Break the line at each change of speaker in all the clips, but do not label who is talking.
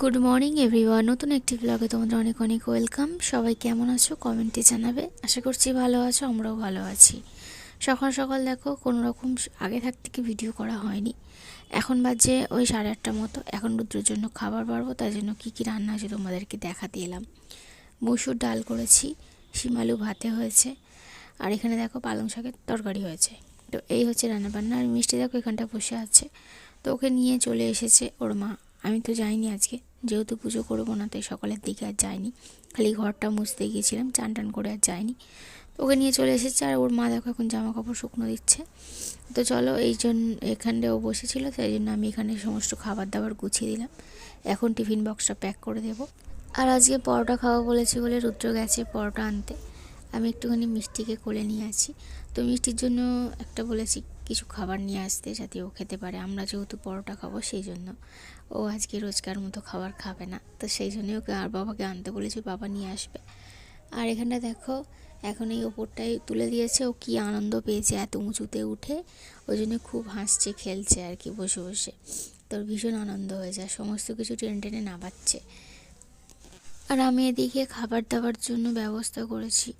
Good morning everyone নতুন একটি ব্লগে তোমাদের অনেক অনেক ওয়েলকাম সবাই কেমন আছো? কমেন্টে জানাবে। আশা করছি ভালো আছো, আমরাও ভালো আছি। সকাল সকাল দেখো, কোনো রকম আগে থাক থেকে ভিডিও করা হয়নি। এখন বাজে ওই সাড়ে আটটার মতো। এখন রুদ্রের জন্য খাবার বাড়বো, তাই জন্য কী কী রান্না আছে তোমাদেরকে দেখাতে এলাম। মসুর ডাল করেছি শিমালু ভাতে হয়েছে, আর এখানে দেখো পালং শাকের তরকারি হয়েছে। তো এই হচ্ছে রান্নাবান্না। আর মিষ্টি দেখো এখানটা বসে আছে। তো ওকে নিয়ে চলে এসেছে ওর মা। আমি তো যাইনি আজকে। যেহেতু পুজো করব না, তাই সকালের দিকে আর যাইনি। খালি ঘরটা মুছতে গিয়েছিলাম, চান টান করে আর যাইনি। ওকে নিয়ে চলে এসেছে, আর ওর মা দেখো এখন জামা কাপড় শুকনো দিচ্ছে। তো চলো, এই জন্য এখানটা ও বসেছিল, তাই জন্য আমি এখানে সমস্ত খাবার দাবার গুছিয়ে দিলাম। এখন টিফিন বক্সটা প্যাক করে দেব। আর আজকে পরোটা খাওয়া বলেছি বলে রুদ্র গেছে পরোটা আনতে। আমি একটুখানি মিষ্টিকে কোলে নিয়ে আছি। তো মিষ্টির জন্য একটা বলেছি, কিছু খাবার নিয়ে আসতে যাতে ও খেতে পারে। আমরা যেহেতু পরোটা খাব, সেই জন্য। ও আজকে রোজকার মতো খাবার খাবে না। তো সেই জন্যই ওকে আর বাবাকে আনতে বলেছি, বাবা নিয়ে আসবে। আর এখানটা দেখো, এখন এই ওপরটাই তুলে দিয়েছে। ও কি আনন্দ পেয়েছে এত উঁচুতে উঠে। ওই জন্য খুব হাসছে, খেলছে আর কি বসে বসে। তোর ভীষণ আনন্দ হয়ে যায়, সমস্ত কিছু টেনে টেনে নামাচ্ছে। আর আমি এদিকে খাবার দাবার জন্য ব্যবস্থা করেছি।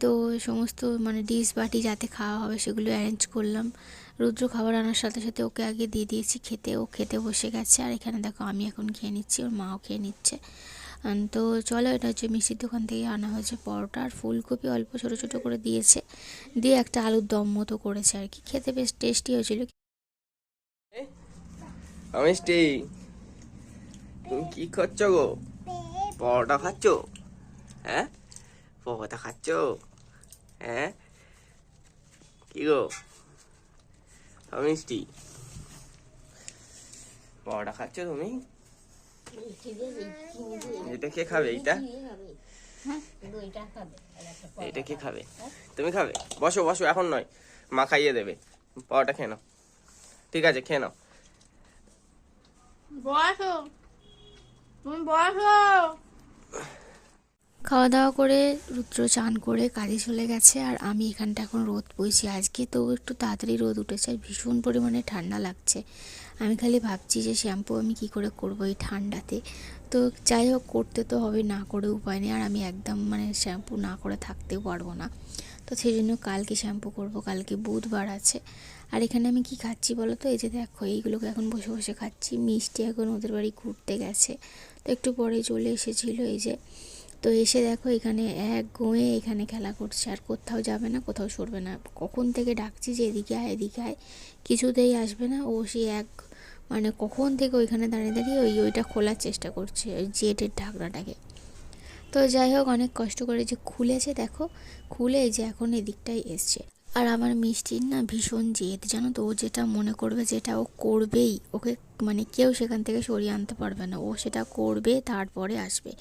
তো সমস্ত মানে ডিশ বাটি যাতে খাওয়া হবে সেগুলো অ্যারেঞ্জ করলাম। রুদ্র খাবার আনার সাথে সাথে ওকে আগে দিয়ে দিয়েছি, খেতে, ও খেতে বসে গেছে। আর এখানে দেখো, আমি এখন খেয়ে নিচ্ছি, ওর মাও খেয়ে নিচ্ছে। তো চলো, এটা হচ্ছে মিষ্টির দোকান থেকে আনা হয়েছে পরোটা। আর ফুলকপি অল্প ছোটো ছোটো করে দিয়েছে। দিয়ে একটা আলুর দম মতো করেছে আর কি। খেতে বেশ টেস্টি হয়েছিল।
মিষ্টি। কি খাচ্ছ গো? পরোটা খাচ্ছ? হ্যাঁ? পরোটা খাচ্ছ? হ্যাঁ? কি গো? মিষ্টি পরোটা খাচ্ছ তুমি? এটা কে খাবে এইটা? এটা কে খাবে। তুমি খাবে? বসো বসো এখন নয়। মা খাইয়ে দেবে। পরোটা খেয়ে নাও। ঠিক আছে খেয়ে নাও।
বসো। তুমি বসো।
খাওয়া দাওয়া করে রুদ্র চান করে কাজে চলে গেছে আর আমি এখানটা এখন রোদ বইছি আজকে, তো একটু তাড়াতাড়ি রোদ উঠেছে আর ভীষণ পরিমাণে ঠান্ডা লাগছে। আমি খালি ভাবছি যে শ্যাম্পু আমি কি করে করব এই ঠান্ডাতে। তো যাই হোক, করতে তো হবে, না করে উপায় নেই আর আমি একদম মানে শ্যাম্পু না করে থাকতেও পারব না। তো সেই জন্য কালকে শ্যাম্পু করব, কালকে বুধবার আছে। আর এখানে আমি কি খাচ্ছি বলো তো? এই যে দেখো, এইগুলোকে এখন বসে বসে খাচ্ছি। মিষ্টি এখন ওদের বাড়ি ঘুরতে গেছে। তো একটু পরে চলে এসেছিল এই যে তো এসে দেখো এখানে এক গোয়ে এখানে খেলা করছে। আর কোথাও যাবে না, কোথাও সরবে না। কখন থেকে ডাকছি যে এদিকে আয় এদিকে আয়, কিছুতেই আসবে না। ও সে এক মানে কখন থেকে ওইখানে দাঁড়িয়ে দাঁড়িয়ে ওই, ওইটা খোলার চেষ্টা করছে ওই জেটের ঢাকনাটাকে। তো যাই হোক, অনেক কষ্ট করে যে খুলেছে দেখো, খুলে যে এখন এদিকটাই এসছে। আর আমার মিষ্টির না ভীষণ জেদ, জানো তো? ও যেটা মনে করবে, যেটা ও করবেই, ওকে মানে কেউ সেখান থেকে সরিয়ে আনতে পারবে না। ও সেটা করবে, তারপরে আসবে।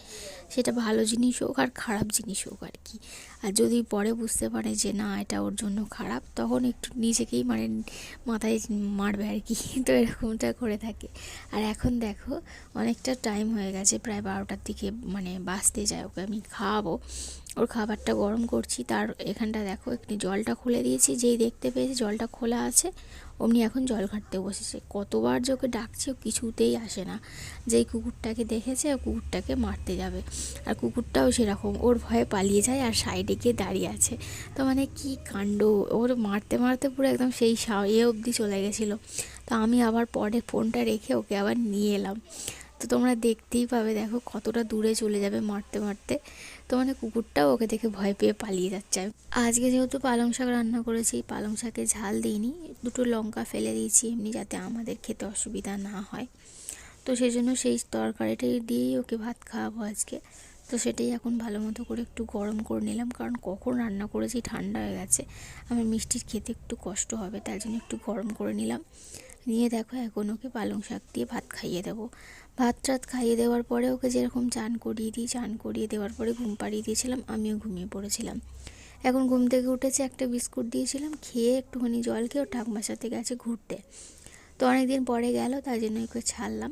সেটা ভালো জিনিস হোক আর খারাপ জিনিস হোক আর কি। আর যদি পরে বুঝতে পারে যে না, এটা ওর জন্য খারাপ, তখন একটু নিজেকেই মানে মাথায় মারবে আর কি। তো এরকমটা করে থাকে। আর এখন দেখো, অনেকটা টাইম হয়ে গেছে, প্রায় বারোটার দিকে মানে বাঁচতে যায় ওকে। আমি খাওয়াবো ওর খাবারটা গরম করছি। তার এখানটা দেখো, একটু জলটা খুলে দিয়েছি। যেই দেখতে পেয়েছে জলটা খোলা আছে অমনি এখন জল ঘাটতে বসেছে। কতবার যে ওকে ডাকছে ও কিছুতেই আসে না। যেই কুকুরটাকে দেখেছে, ও কুকুরটাকে মারতে যাবে। আর কুকুরটাও সেরকম। ওর ভয়ে পালিয়ে যায় আর সাইডে গিয়ে দাঁড়িয়ে আছে। তো মানে কি কাণ্ড। ওর মারতে মারতে পুরো একদম সেই এ অবধি চলে গেছিল। তো আমি আবার পরে ফোনটা রেখে ওকে আবার নিয়ে এলাম। তো তোমরা দেখতেই পাবে, দেখো কতটা দূরে চলে যাবে মারতে মারতে। তো মানে কুকুরটাও ওকে দেখে ভয় পেয়ে পালিয়ে যাচ্ছে। আজকে যেহেতু পালং শাক রান্না করেছি, পালং শাকে ঝাল দিইনি, দুটো লঙ্কা ফেলে দিয়েছি এমনি যাতে আমাদের খেতে অসুবিধা না হয়। তো সেই জন্য সেই তরকারিটাই দিয়েই ওকে ভাত খাওয়াবো আজকে। তো সেটাই এখন ভালো মতো করে একটু গরম করে নিলাম, কারণ কখন রান্না করেছি ঠান্ডা হয়ে গেছে। আমার মিষ্টির খেতে একটু কষ্ট হবে, তাই জন্য একটু গরম করে নিলাম। নিয়ে দেখো, এখন ওকে পালং শাক দিয়ে ভাত খাইয়ে দেবো। ভাত টাত খাইয়ে দেওয়ার পরে ওকে যেরকম চান করিয়ে দিই, চান করিয়ে দেওয়ার পরে ঘুম পাড়িয়ে দিয়েছিলাম, আমিও ঘুমিয়ে পড়েছিলাম। এখন ঘুম থেকে উঠেছে, একটা বিস্কুট দিয়েছিলাম, খেয়ে একটুখানি জল খেয়ে ও ঠাকুমার সাথে গেছে ঘুরতে। তো অনেকদিন পরে গেল, তাই জন্য ওকে ছাড়লাম।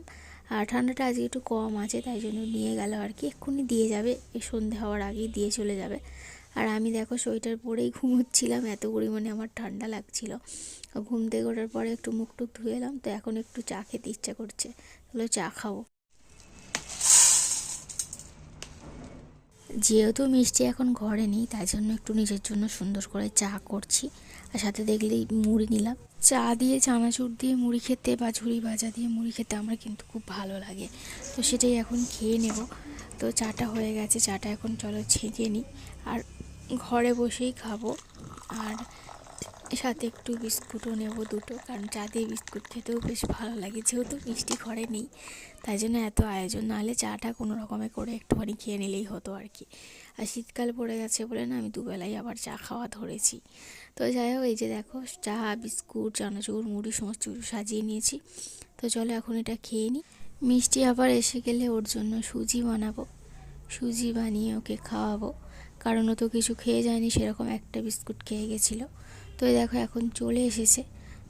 আর ঠান্ডাটা আজকে একটু কম আছে, তাই জন্য নিয়ে গেল আর কি, এক্ষুনি দিয়ে যাবে সন্ধে হওয়ার আগেই দিয়ে চলে যাবে। আর আমি দেখো সোয়েটার পরেই ঘুমোচ্ছিলাম, এত পরিমাণে আমার ঠান্ডা লাগছিল। ঘুম থেকে ওঠার পরে একটু মুখ টুক ধুয়ে এলাম, তো এখন একটু চা খেতে ইচ্ছা করছে। তাহলে চা খাব। যেহেতু মিষ্টি এখন ঘরে নেই, তাই জন্য একটু নিজের জন্য সুন্দর করে চা করছি। আর সাথে দেখলেই মুড়ি নিলাম। চা দিয়ে চানাচুর দিয়ে মুড়ি খেতে বা ঝুড়ি ভাজা দিয়ে মুড়ি খেতে আমার কিন্তু খুব ভালো লাগে। তো সেটাই এখন খেয়ে নেব। তো চাটা হয়ে গেছে, চাটা এখন চলো ছেঁকে নিই। আর ঘরে বসেই খাব। আর সাথে একটু বিস্কুটও নেব দুটো, কারণ চা দিয়ে বিস্কুট খেতেও বেশ ভালো লাগে। যেহেতু মিষ্টি ঘরে নেই, তাই জন্য এত আয়োজন। নাহলে চাটা কোনো রকমে করে একটুখানি খেয়ে নিলেই হতো আর কি। আর শীতকাল পড়ে গেছে বলে না, আমি দুবেলাই আবার চা খাওয়া ধরেছি। তো যাই হোক, এই যে দেখো, চা, বিস্কুট, চানাচুর, মুড়ি, সমস্ত কিছু সাজিয়ে নিয়েছি। তো চলো এখন এটা খেয়ে নিই। মিষ্টি আবার এসে গেলে ওর জন্য সুজি বানাবো। সুজি বানিয়ে ওকে খাওয়াবো। কারণ ও তো কিছু খেয়ে যায়নি, সেরকম একটা বিস্কুট খেয়ে গেছিল। তো দেখো এখন চলে এসেছে।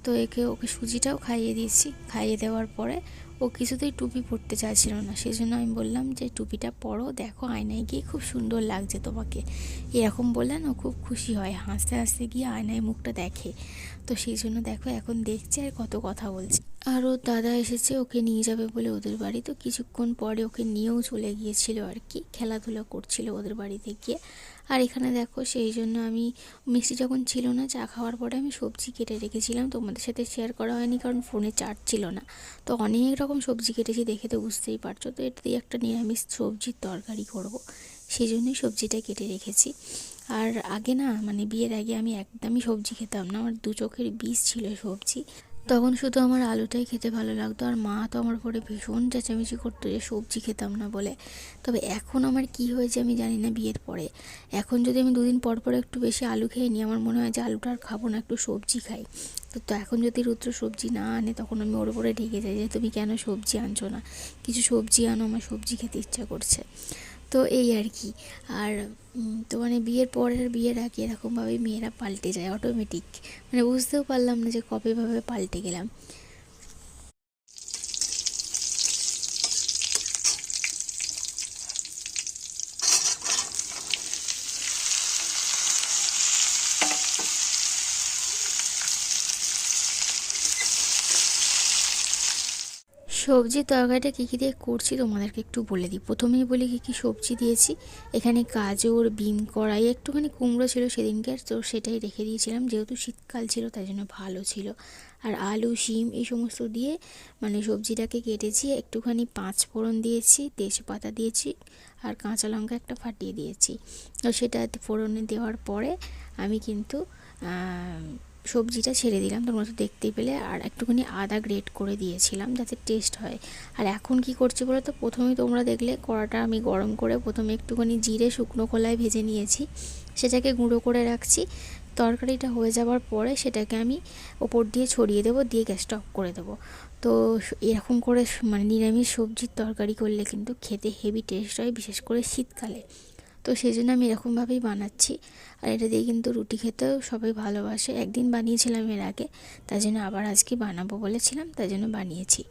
তো একে, ওকে সুজিটাও খাইয়ে দিয়েছি। খাইয়ে দেওয়ার পরে ও কিছুতেই টুপি পরতে চাইছিল না। সেই জন্য আমি বললাম যে, টুপিটা পরো, দেখো আয়নায় গিয়ে খুব সুন্দর লাগছে তোমাকে। এরকম বললেন, ও খুব খুশি হয়। হাসতে হাসতে গিয়ে আয়নায় মুখটা দেখে। তো সেই জন্য দেখো এখন দেখছে আর কত কথা বলছে। আর ওর দাদা এসেছে, ওকে নিয়ে যাবে বলে ওদের বাড়ি। তো কিছুক্ষণ পরে ওকে নিয়েও চলে গিয়েছিল আর কি। খেলাধুলা করছিল ওদের বাড়িতে গিয়ে। আর এখানে দেখো সেই জন্য আমি, মিষ্টি যখন ছিল না, চা খাওয়ার পরে আমি সবজি কেটে রেখেছিলাম। তোমাদের সাথে শেয়ার করা হয়নি কারণ ফোনে চার্জ ছিল না। তো অনেক রকম সবজি কেটেছি দেখে তো বুঝতেই পারছ। তো এটা দিয়ে একটা নিরামিষ সবজির তরকারি করব। সেই জন্যই সবজিটা কেটে রেখেছি। আর আগে না মানে বিয়ের আগে আমি একদমই সবজি খেতাম না। আমার দু চোখের বিষ ছিল সবজি। তখন শুধু আমার আলুটাই খেতে ভালো লাগতো আর মা তো আমার পরে ভীষণ চেঁচামেচি করতো যে সবজি খেতাম না বলে। তবে এখন আমার কি হয়েছে আমি জানি না বিয়ের পরে। এখন যদি আমি দুদিন পর পর একটু বেশি আলু খেয়ে নিই, আমার মনে হয় যে আলুটা আর খাব না, একটু সবজি খাই। তো তো এখন যদি রুদ্র সবজি না আনে, তখন আমি ওর উপরে ঢেকে যাই যে তুমি কেন সবজি আনছো না? কিছু সবজি আনো, আমার সবজি খেতে ইচ্ছা করছে। তো এই আর কি। আর তো মানে বিয়ের পরে আর বিয়ের আগে এরকমভাবে মেয়েরা পাল্টে যায় অটোমেটিক মানে বুঝতেও পারলাম না যে কবেভাবে পাল্টে গেলাম। সবজির তরকারিটা কী কী দিয়ে করছি তোমাদেরকে একটু বলে দিই। প্রথমেই বলি কী কী সবজি দিয়েছি। এখানে গাজর, বিন কড়াই, একটুখানি কুমড়ো ছিল সেদিনকে, তো সেটাই রেখে দিয়েছিলাম। যেহেতু শীতকাল ছিল, তাই জন্য ভালো ছিল। আর আলু, শিম, এই সমস্ত দিয়ে মানে সবজিটাকে কেটেছি। একটুখানি পাঁচ ফোড়ন দিয়েছি, তেজপাতা দিয়েছি আর কাঁচা লঙ্কা একটা ফাটিয়ে দিয়েছি। তো সেটা ফোড়নে দেওয়ার পরে আমি কিন্তু সবজিটা ছেড়ে দিলাম তোমরা তো দেখতেই পেলে আর একটুখানি আদা গ্রেট করে দিয়েছিলাম যাতে টেস্ট হয়। আর এখন কি করছি বলো তো? প্রথমেই তোমরা দেখলে কড়াটা আমি গরম করে প্রথমে একটুখানি জিরে, শুকনো কলায় ভেজে নিয়েছি। সেটাকে গুঁড়ো করে রাখছি। তরকারিটা হয়ে যাওয়ার পরে সেটাকে আমি ওপর দিয়ে ছড়িয়ে দেবো, দিয়ে গ্যাসটা অফ করে দেবো। তো এরকম করে মানে নিরামিষ সবজির তরকারি করলে কিন্তু খেতে হেভি টেস্ট হয়, বিশেষ করে শীতকালে। তো সেই জন্য আমি এরকমভাবেই বানাচ্ছি। আর এটা দিয়ে কিন্তু রুটি খেতেও সবাই ভালোবাসে। একদিন বানিয়েছিলাম এর আগে তাই জন্য আবার আজকে বানাবো বলেছিলাম তাই জন্য বানিয়েছি।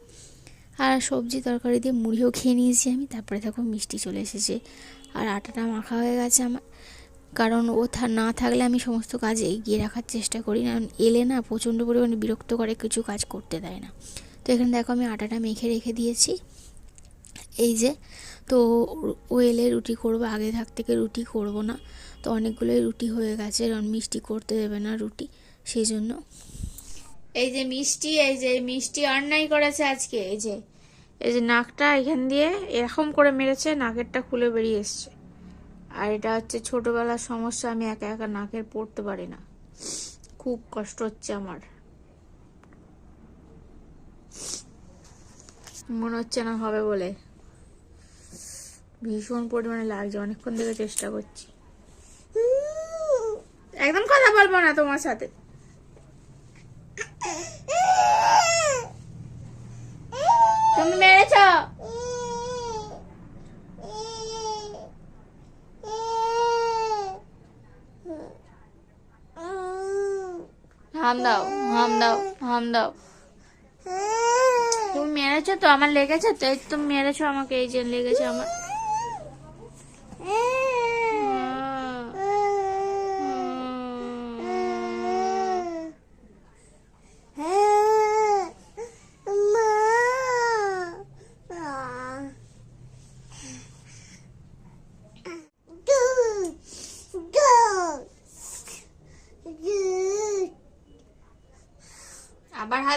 আর সবজি তরকারি দিয়ে মুড়িও খেয়ে নিয়েছি আমি, তারপরে দেখো মিষ্টি চলে এসেছে। আর আটাটা মাখা হয়ে গেছে আমার। কারণ ও না থাকলে আমি সমস্ত কাজ এগিয়ে রাখার চেষ্টা করি কারণ এলে না প্রচণ্ড পরিমাণে বিরক্ত করে, কিছু কাজ করতে দেয় না। তো এখানে দেখো আমি আটাটা মেখে রেখে দিয়েছি। এই যে তো ও- এলে রুটি করব, আগে থাক থেকে রুটি করব না। তো অনেকগুলোই রুটি হয়ে গেছে, কারণ মিষ্টি করতে দেবে না রুটি সেই জন্য
এই যে মিষ্টি, এই যে মিষ্টি অন্যায় করেছে আজকে, এই যে এই যে নাকটা এখান দিয়ে এরকম করে মেরেছে, নাকেরটা খুলে বেরিয়ে এসছে। আর এটা হচ্ছে ছোটবেলার সমস্যা, আমি একা একা নাকের পড়তে পারি না। খুব কষ্ট হচ্ছে আমার। মনে হচ্ছে না হবে বলে। ভীষণ পরিমাণে লাগছে অনেকক্ষণ থেকে চেষ্টা করছি। একদম কথা বলব না তোমার সাথে। তুমি মেরেছ? হাম দাও হাম দাও হাম দাও। তুমি মেরেছো তো আমার লেগেছে তো এই তুমি মেরেছো আমাকে এই যে লেগেছে আমার।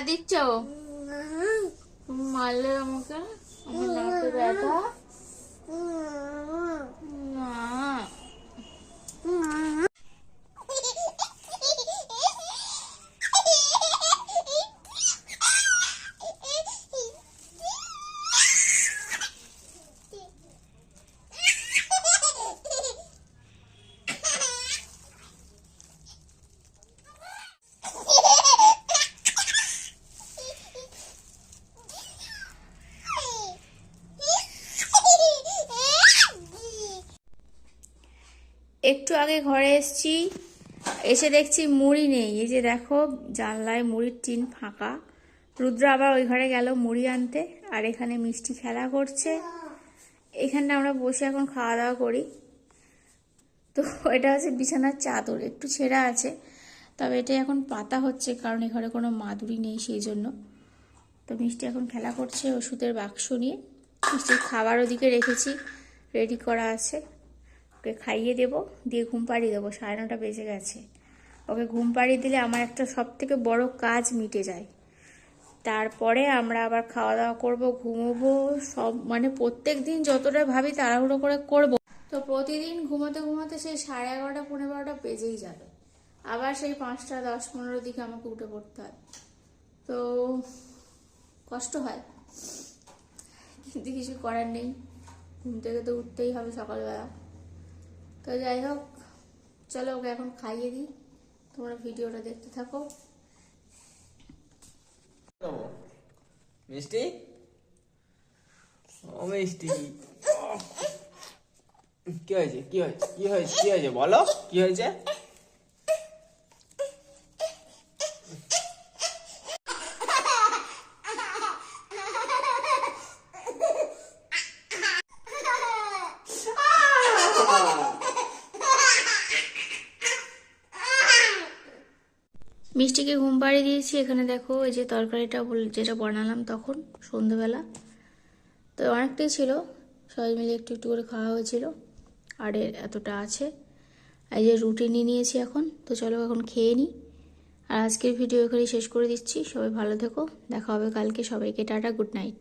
দিচ্ছ? মারলে আমাকে? আমার নাকে ব্যথা? একটু আগে ঘরে এসেছি, এসে দেখছি মুড়ি নেই। এই যে দেখো, জানলায় মুড়ির টিন ফাঁকা। রুদ্র আবার ওই ঘরে গেল মুড়ি আনতে, আর এখানে মিষ্টি খেলা করছে। এখানটা আমরা বসে এখন খাওয়া দাওয়া করি। তো এটা হচ্ছে বিছানার চাদর, একটু ছেঁড়া আছে। তবে এটা এখন পাতা হচ্ছে, কারণ এ ঘরে কোনো মাদুরি নেই সেই জন্য। তো মিষ্টি এখন খেলা করছে ওষুধের বাক্স নিয়ে। মিষ্টির খাবার ওদিকে রেখেছি রেডি করা আছে। ওকে খাইয়ে দেবো, দিয়ে ঘুম পাড়িয়ে দেবো, সাড়ে নটা বেজে গেছে। ওকে ঘুম পাড়িয়ে দিলে আমার একটা সব থেকে বড় কাজ মিটে যায়। তারপরে আমরা আবার খাওয়া দাওয়া করব, ঘুমোবো, সব মানে প্রত্যেক দিন যতটা ভাবি তাড়াহুড়ো করে করব। তো প্রতিদিন ঘুমাতে ঘুমাতে সেই সাড়ে এগারোটা পনেরো বারোটা বেজেই যাবে। আবার সেই পাঁচটা, দশ, পনেরো দিকে আমাকে উঠে পড়তে হয়। তো কষ্ট হয়। কিন্তু কিছু করার নেই। ঘুম থেকে তো উঠতেই হবে সকালবেলা। তো যাই হোক, চলো ওকে এখন খাইয়ে দিই। তোমরা ভিডিওটা দেখতে থাকো।
মিষ্টি? ও মিষ্টি। কি হয়েছে? কি হয়েছে? কি হয়েছে? কি হয়েছে? বলো, কি হয়েছে?
মিষ্টিকে ঘুম পাড়িয়ে দিয়েছি, এখানে দেখো এই যে তরকারিটা যেটা বানালাম তখন সন্ধ্যেবেলা তো অনেকটাই ছিল, সবাই মিলে একটু একটু করে খাওয়া হয়েছিল, আর এতটা আছে। এই যে রুটি নিয়ে নিয়েছি এখন, তো চলো এখন খেয়ে নিই আর আজকের ভিডিও এখানেই শেষ করে দিচ্ছি, সবাই ভালো থেকো, দেখা হবে কালকে, সবাইকে টাটা, গুড নাইট।